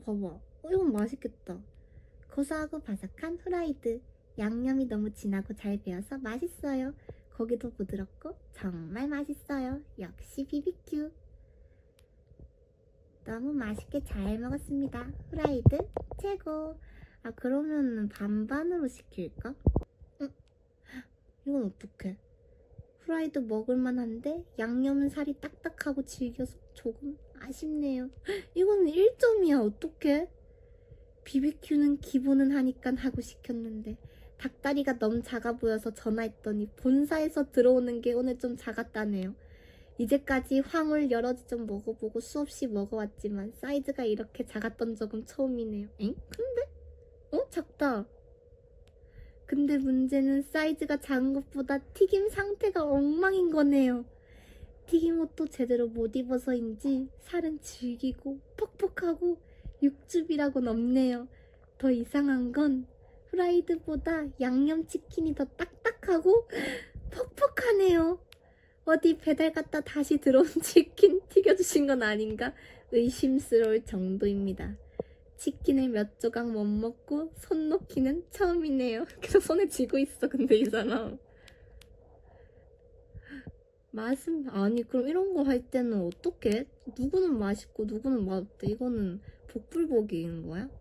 봐봐. 어, 이건 맛있겠다. 고소하고 바삭한 후라이드. 양념이 너무 진하고 잘 배어서 맛있어요. 고기도 부드럽고 정말 맛있어요. 역시 BBQ. 너무 맛있게 잘 먹었습니다. 후라이드 최고. 아 그러면 반반으로 시킬까? 응? 이건 어떡해? 후라이드 먹을만한데 양념은 살이 딱딱하고 질겨서 조금 아쉽네요. 이거는 1점이야 어떡해? BBQ는 기본은 하니까 하고 시켰는데 닭다리가 너무 작아 보여서 전화했더니 본사에서 들어오는 게 오늘 좀 작았다네요. 이제까지 황홀 여러 지좀 먹어보고 수없이 먹어왔지만 사이즈가 이렇게 작았던 적은 처음이네요. 엥? 근데? 어? 작다. 근데 문제는 사이즈가 작은 것보다 튀김 상태가 엉망인 거네요. 튀김 옷도 제대로 못 입어서인지 살은 질기고 퍽퍽하고 육즙이라고 없네요. 더 이상한 건 프라이드보다 양념치킨이 더 딱딱하고 퍽퍽하네요. 어디 배달 갔다 다시 들어온 치킨 튀겨주신 건 아닌가 의심스러울 정도입니다. 치킨을 몇 조각 못 먹고 손 놓기는 처음이네요. 계속 손에 쥐고 있어, 근데 이 사람. 맛은, 아니, 그럼 이런 거 할 때는 어떻게? 누구는 맛있고 누구는 맛없대. 이거는 복불복인 거야?